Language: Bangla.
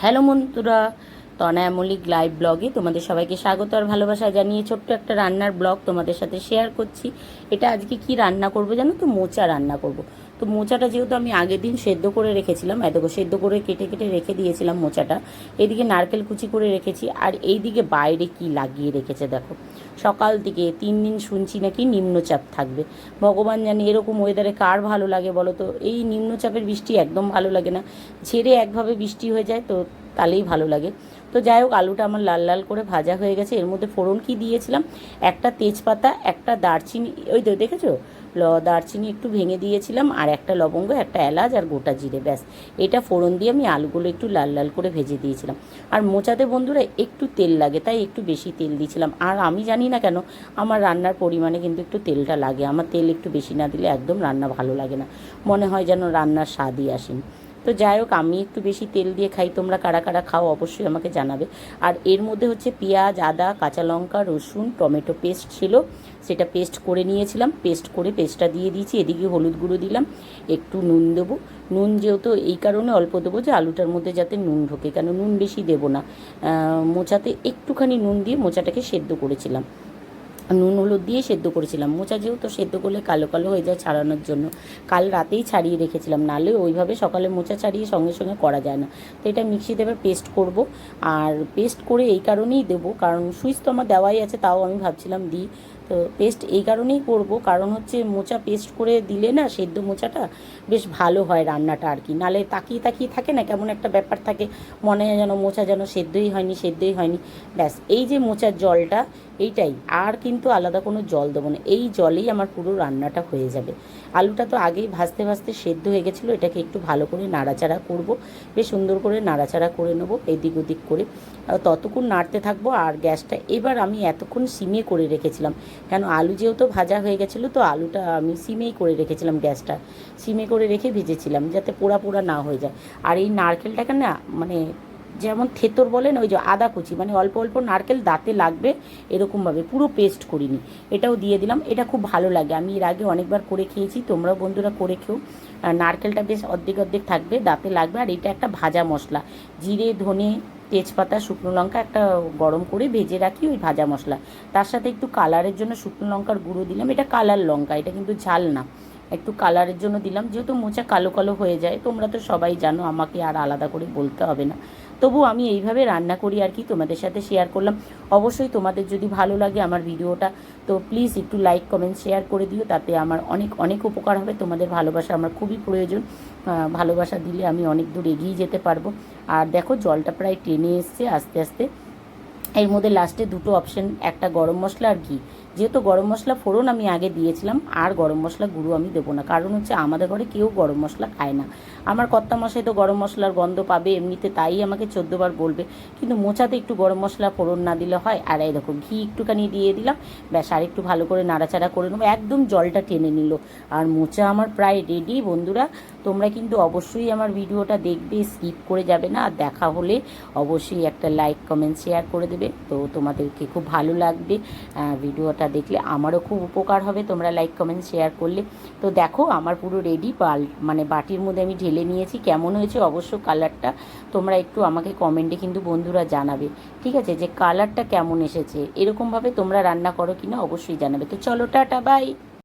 হ্যালো বন্ধুরা তনায়া মল্লিক লাইভ ব্লগে তোমাদের সবাইকে স্বাগত আর ভালোবাসা জানিয়ে ছোট্ট একটা রান্নার ব্লগ তোমাদের সাথে শেয়ার করছি। এটা আজকে কি রান্না করব জানো তো? মোচা রান্না করব। তো মোচাটা যেহেতু আমি আগের দিন সেদ্ধ করে রেখেছিলাম এত সেদ্ধ করে কেটে কেটে রেখে দিয়েছিলাম মোচাটা, এদিকে নারকেল কুচি করে রেখেছি, আর এইদিকে বাইরে কি লাগিয়ে রেখেছে দেখো। সকাল থেকে তিন দিন শুনছি নাকি নিম্নচাপ থাকবে। ভগবান জানি এরকম ওয়েদারে কার ভালো লাগে বলো তো? এই নিম্নচাপের বৃষ্টি একদম ভালো লাগে না। ছেড়ে একভাবে বৃষ্টি হয়ে যায় তো তাহলেই ভালো লাগে। তো যাই হোক, আলুটা আমার লাল লাল করে ভাজা হয়ে গেছে। এর মধ্যে ফোড়ন কি দিয়েছিলাম? একটা তেজপাতা, একটা দারচিনি, ওই তো দেখেছ? দারচিনি একটু ভেঙে দিয়েছিলাম, আর একটা লবঙ্গ, একটা এলাচ আর গোটা জিরে, ব্যাস। এটা ফোড়ন দিয়ে আমি আলুগুলো একটু লাল লাল করে ভেজে দিয়েছিলাম। আর মোচাতে বন্ধুরা একটু তেল লাগে, তাই একটু বেশি তেল দিয়েছিলাম। আর আমি জানি না কেন, আমার রান্নার পরিমাণে কিন্তু একটু তেলটা লাগে। আমার তেল একটু বেশি না দিলে একদম রান্না ভালো লাগে না। মনে হয় যেন রান্নার স্বাদই আসেনি। তো যাই হোক, আমি একটু বেশি তেল দিয়ে খাই, তোমরা কারা কারা খাও অবশ্যই আমাকে জানাবে। আর এর মধ্যে হচ্ছে পেঁয়াজ, আদা, কাঁচা লঙ্কা, রসুন, টমেটো পেস্ট ছিল। সেটা পেস্ট করে নিয়েছিলাম, পেস্ট করে পেস্টটা দিয়ে দিয়েছি, এদিকে হলুদ গুঁড়ো দিলাম, একটু নুন দেবো। নুন যেহেতু এই কারণে অল্প দেবো যে আলুটার মধ্যে যাতে নুন ঢোকে, কেন নুন বেশি দেবো না। মোচাতে একটুখানি নুন দিয়ে মোচাটাকে সেদ্ধ করেছিলাম। নুন, হলুদ দিয়ে সেদ্ধ করেছিলাম। মোচা যেহেতু সেদ্ধ করলে কালো কালো হয়ে যায় ছাড়ানোর জন্য। কাল রাতেই ছাড়িয়ে রেখেছিলাম। নাহলে ওইভাবে সকালে মোচা ছাড়িয়ে সঙ্গে সঙ্গে করা যায় না। তো এটা মিক্সিতে এবার পেস্ট করব। আর পেস্ট করে এই কারণেই দেবো। কারণ সুইচ তো আমার দেওয়াই আছে, তাও আমি ভাবছিলাম দিই। তো পেস্ট এই কারণেই করব। কারণ হচ্ছে মোচা পেস্ট করে দিলে না সেদ্ধ মোচাটা বেশ ভালো হয় রান্নাটা আর কি। নালে তাকিয়ে তাকিয়ে থাকে না, কেমন একটা ব্যাপার থাকে, মনে হয় যেন মোচা যেন সেদ্ধই হয়নি সেদ্ধই হয়নি। ব্যাস, এই যে মোচার জলটা, এইটাই। আর কিন্তু আলাদা কোনো জল দেবো না। এই জলেই আমার পুরো রান্নাটা হয়ে যাবে। আলুটা তো আগেই ভাজতে ভাজতে সেদ্ধ হয়ে গেছিল, এটাকে একটু ভালো করে নাড়াচাড়া করব। বেশ সুন্দর করে নাড়াচাড়া করে নেব এদিক ওদিক করে। ততক্ষণ নাড়তে থাকব, আর গ্যাসটা এবার আমি এতক্ষণ সিমে করে রেখেছিলাম। কেন আলু যেহেতু ভাজা হয়ে গেছিল, তো আলুটা আমি সিমেই করে রেখেছিলাম গ্যাসটা। সিমে করে রেখে ভেজেছিলাম যাতে পোড়া পোড়া না হয়ে যায়। আর এই নারকেলটাকে না মানে যেমন থেতর বলেন, ওই যে আদা কুচি মানে অল্প অল্প নারকেল দাঁতে লাগবে এরকমভাবে, পুরো পেস্ট করিনি। এটাও দিয়ে দিলাম, এটা খুব ভালো লাগে। আমি এর আগে অনেকবার করে খেয়েছি, তোমরাও বন্ধুরা করে খেও। নারকেলটা বেশ অর্ধেক অর্ধেক থাকবে, দাঁতে লাগবে। আর এটা একটা ভাজা মশলা, জিরে, ধনে তেজপাতা, শুকনো লঙ্কা একটা গরম করে ভেজে রাখি, ওই ভাজা মশলা। তার সাথে একটু কালারের জন্য শুকনো লঙ্কার গুঁড়ো দিলাম। এটা কালার লঙ্কা, এটা কিন্তু ঝাল না। একটু কালারের জন্য দিলাম। যেহেতু মোচা কালো কালো হয়ে যায়, তোমরা তো সবাই জানো, আমাকে আর আলাদা করে বলতে হবে না। তবু আমি এইভাবে রান্না করি আর কি, তোমাদের সাথে শেয়ার করলাম। অবশ্যই তোমাদের যদি ভালো লাগে আমার ভিডিওটা, তো প্লিজ একটু লাইক কমেন্ট শেয়ার করে দিও, তাতে আমার অনেক অনেক উপকার হবে। তোমাদের ভালোবাসা আমার খুবই প্রয়োজন। ভালোবাসা দিলে আমি অনেক দূর এগিয়ে যেতে পারব। আর দেখো, জলটা প্রায় টেনে এসছে আস্তে আস্তে। এর মধ্যে লাস্টে দুটো অপশন একটা গরম মশলা আর ঘি। যেহেতু গরম মশলা ফোড়ন আমি আগে দিয়েছিলাম, আর গরম মশলা গুঁড়ো আমি দেবো না। কারণ হচ্ছে আমাদের ঘরে কেউ গরম মশলা খায় না। আমার কর্তা মশাই তো গরম মশলার গন্ধ পাবে, এমনিতে তাই আমাকে চোদ্দোবার বলবে। কিন্তু মোচাতে একটু গরম মশলা ফোড়ন না দিলে হয়, আর এই দেখো, ঘি একটুখানি দিয়ে দিলাম, ব্যাস, আর একটু ভালো করে নাড়াচাড়া করে নেব। একদম জলটা টেনে নিল। আর মোচা আমার প্রায় রেডি বন্ধুরা। তোমরা কিন্তু অবশ্যই আমার ভিডিওটা দেখবে স্কিপ করে যাবে না। আর দেখা হলে অবশ্যই একটা লাইক কমেন্ট শেয়ার করে দেবে। তো তোমাদেরকে খুব ভালো লাগবে ভিডিওটা দেখলে আমারও খুব উপকার হবে। তোমরা লাইক কমেন্ট শেয়ার করলে। তো দেখো, আমার পুরো রেডি পাল মানে বাটির মধ্যে আমি ঢেলে নিয়েছি। কেমন হয়েছে অবশ্য কালারটা তোমরা একটু আমাকে কমেন্টে কিন্তু বন্ধুরা জানাবে। ঠিক আছে? যে কালারটা কেমন এসেছে? এরকমভাবে তোমরা রান্না করো কি না অবশ্যই জানাবে। তো চলো, টাটা বাই